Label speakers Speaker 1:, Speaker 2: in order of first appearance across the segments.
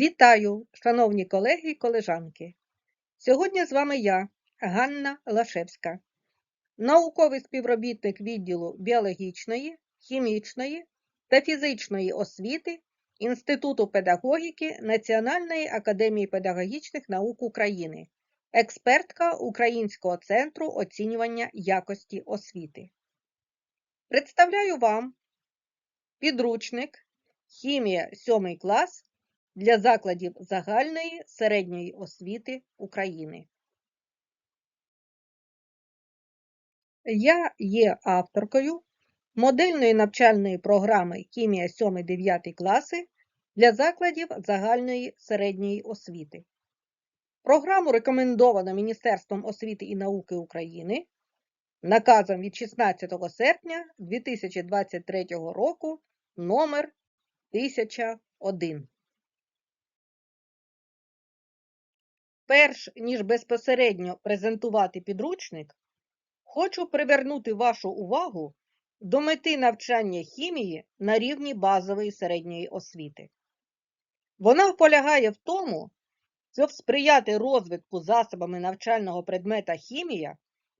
Speaker 1: Вітаю, шановні колеги і колежанки! Сьогодні з вами я, Ганна Лашевська, науковий співробітник відділу біологічної, хімічної та фізичної освіти Інституту педагогіки Національної академії педагогічних наук України, експертка Українського центру оцінювання якості освіти. Представляю вам підручник Хімія 7 клас для закладів загальної середньої освіти України. Я є авторкою модельної навчальної програми Хімія 7-9 класи для закладів загальної середньої освіти. Програму рекомендовано Міністерством освіти і науки України наказом від 16 серпня 2023 року номер 1001. Перш ніж безпосередньо презентувати підручник, хочу привернути вашу увагу до мети навчання хімії на рівні базової середньої освіти. Вона полягає в тому, щоб сприяти розвитку засобами навчального предмета хімія,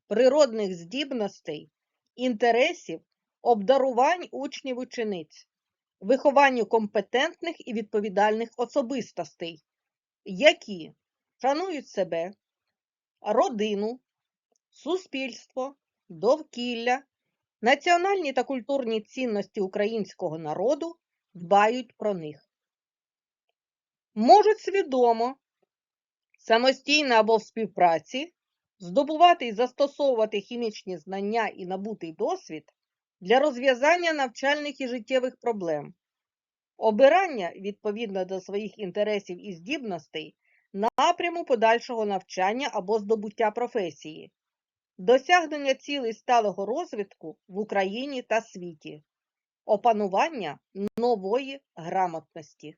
Speaker 1: природних здібностей, інтересів, обдарувань учнів учениць, вихованню компетентних і відповідальних особистостей, які шанують себе, родину, суспільство, довкілля, національні та культурні цінності українського народу дбають про них. Можуть свідомо, самостійно або в співпраці здобувати і застосовувати хімічні знання і набутий досвід для розв'язання навчальних і життєвих проблем, обирання відповідно до своїх інтересів і здібностей напряму подальшого навчання або здобуття професії, досягнення цілей сталого розвитку в Україні та світі, опанування нової грамотності.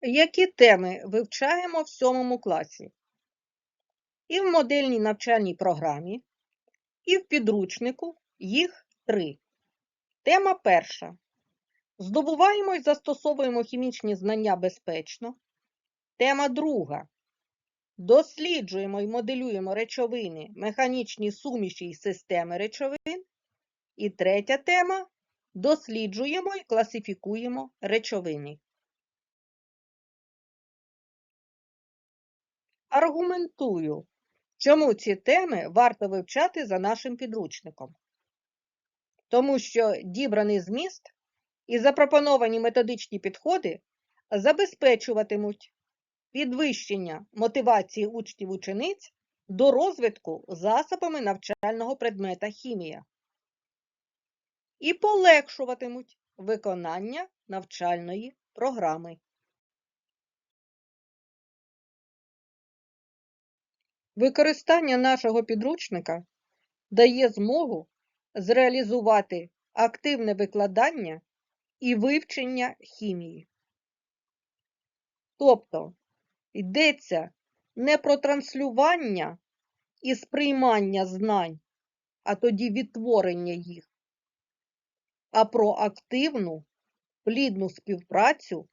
Speaker 1: Які теми вивчаємо в сьомому класі? І в модельній навчальній програмі, і в підручнику їх три. Тема перша. Здобуваємо і застосовуємо хімічні знання безпечно. Тема друга. Досліджуємо і моделюємо речовини, механічні суміші і системи речовин. І третя тема досліджуємо і класифікуємо речовини. Аргументую, чому ці теми варто вивчати за нашим підручником. Тому що дібраний зміст і запропоновані методичні підходи забезпечуватимуть підвищення мотивації учнів учениць до розвитку засобами навчального предмета хімія і полегшуватимуть виконання навчальної програми. Використання нашого підручника дає змогу зреалізувати активне викладання і вивчення хімії. Тобто йдеться не про транслювання і сприймання знань, а тоді відтворення їх, а про активну, плідну співпрацю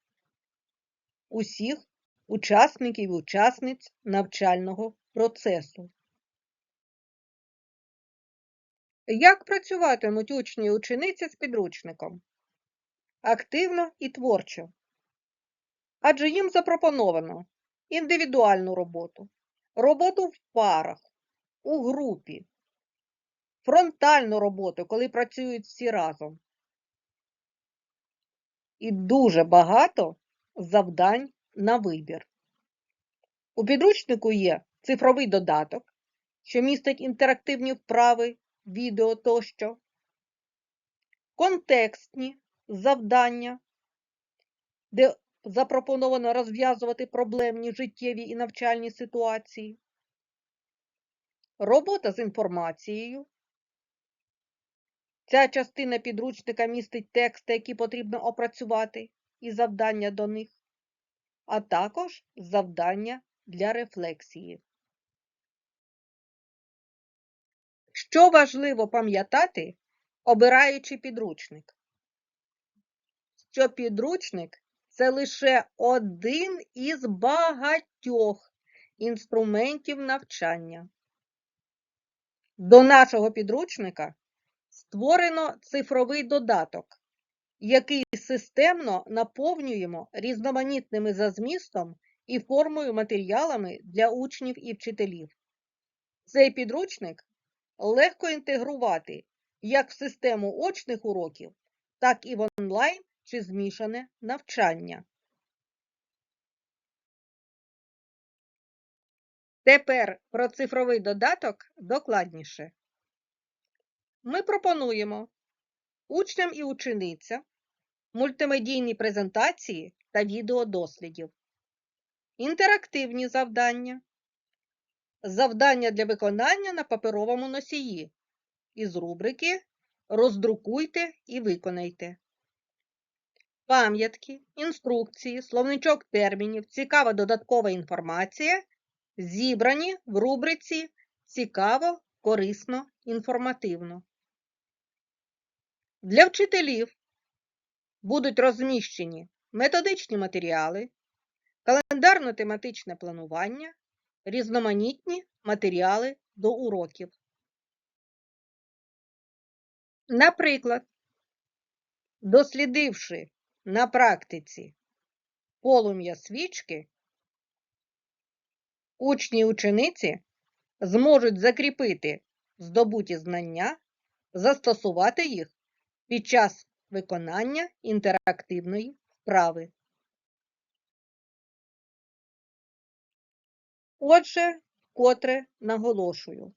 Speaker 1: усіх учасників і учасниць навчального процесу. Як працюватимуть учні і учениці з підручником? Активно і творчо. Адже їм запропоновано індивідуальну роботу, роботу в парах, у групі, фронтальну роботу, коли працюють всі разом. І дуже багато завдань на вибір. У підручнику є цифровий додаток, що містить інтерактивні вправи, відео тощо, контекстні завдання, де запропоновано розв'язувати проблемні життєві і навчальні ситуації, робота з інформацією. Ця частина підручника містить тексти, які потрібно опрацювати, і завдання до них, а також завдання для рефлексії. Що важливо пам'ятати, обираючи підручник? Що підручник це лише один із багатьох інструментів навчання. До нашого підручника створено цифровий додаток, який системно наповнюємо різноманітними за змістом і формою матеріалами для учнів і вчителів. Цей підручник легко інтегрувати як в систему очних уроків, так і в онлайн чи змішане навчання. Тепер про цифровий додаток докладніше. Ми пропонуємо учням і ученицям мультимедійні презентації та відеодослідів, інтерактивні завдання, завдання для виконання на паперовому носії із рубрики Роздрукуйте і виконайте. Пам'ятки, інструкції, словничок термінів, цікава додаткова інформація зібрані в рубриці Цікаво, корисно, інформативно. Для вчителів будуть розміщені методичні матеріали, календарно-тематичне планування, різноманітні матеріали до уроків. Наприклад, дослідивши на практиці полум'я свічки, учні і учениці зможуть закріпити здобуті знання, застосувати їх під час виконання інтерактивної вправи. Отже, вкотре наголошую,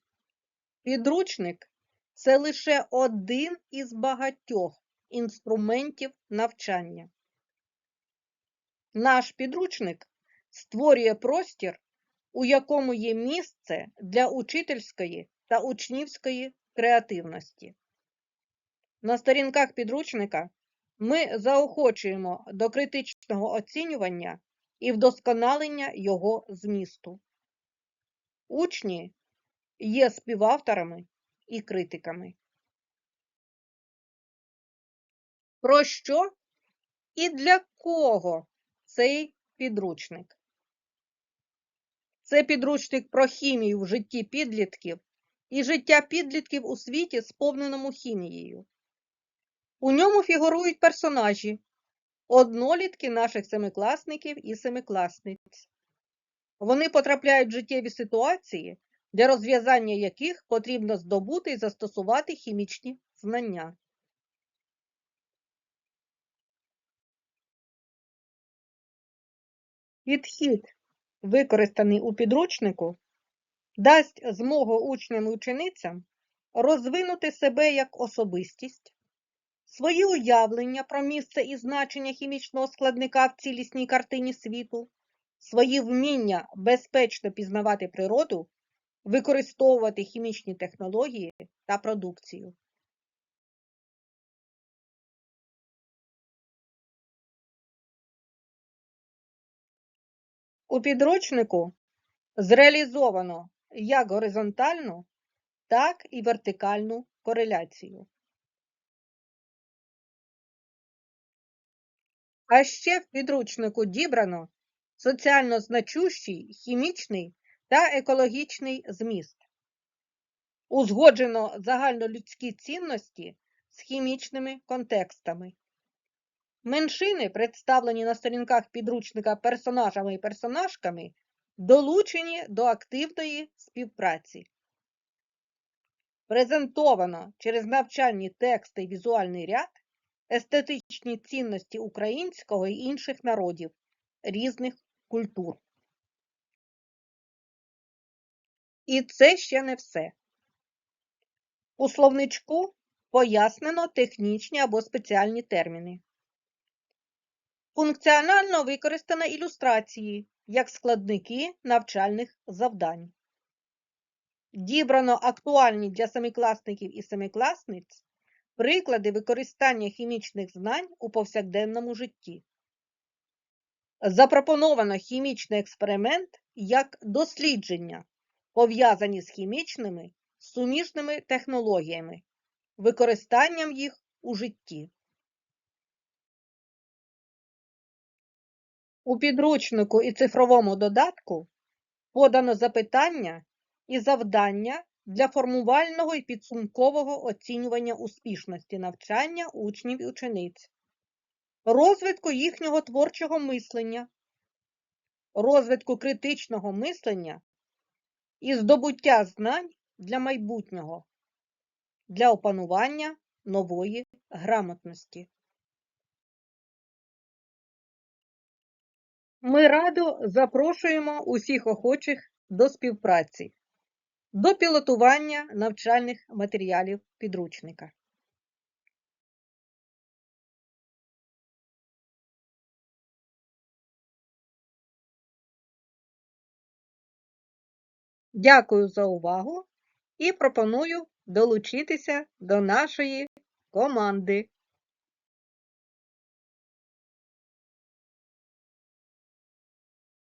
Speaker 1: підручник це лише один із багатьох інструментів навчання. Наш підручник створює простір, у якому є місце для учительської та учнівської креативності. На сторінках підручника ми заохочуємо до критичного оцінювання і вдосконалення його змісту. Учні є співавторами і критиками. Про що і для кого цей підручник? Це підручник про хімію в житті підлітків і життя підлітків у світі, сповненому хімією. У ньому фігурують персонажі, однолітки наших семикласників і семикласниць. Вони потрапляють в життєві ситуації, для розв'язання яких потрібно здобути і застосувати хімічні знання. Підхід, використаний у підручнику, дасть змогу учням і ученицям розвинути себе як особистість, свої уявлення про місце і значення хімічного складника в цілісній картині світу, свої вміння безпечно пізнавати природу, використовувати хімічні технології та продукцію. У підручнику зреалізовано як горизонтальну, так і вертикальну кореляцію. А ще в підручнику дібрано соціально значущий хімічний та екологічний зміст. Узгоджено загальнолюдські цінності з хімічними контекстами. Меншини, представлені на сторінках підручника персонажами і персонажками, долучені до активної співпраці. Презентовано через навчальні тексти і візуальний ряд естетичні цінності українського і інших народів різних культур. І це ще не все. У словничку пояснено технічні або спеціальні терміни. Функціонально використано ілюстрації як складники навчальних завдань. Дібрано актуальні для семикласників і семикласниць приклади використання хімічних знань у повсякденному житті. Запропоновано хімічний експеримент як дослідження, пов'язані з хімічними суміжними технологіями, використанням їх у житті. У підручнику і цифровому додатку подано запитання і завдання для формувального і підсумкового оцінювання успішності навчання учнів і учениць, розвитку їхнього творчого мислення, розвитку критичного мислення і здобуття знань для майбутнього, для опанування нової грамотності. Ми радо запрошуємо усіх охочих до співпраці, до пілотування навчальних матеріалів підручника. Дякую за увагу і пропоную долучитися до нашої команди.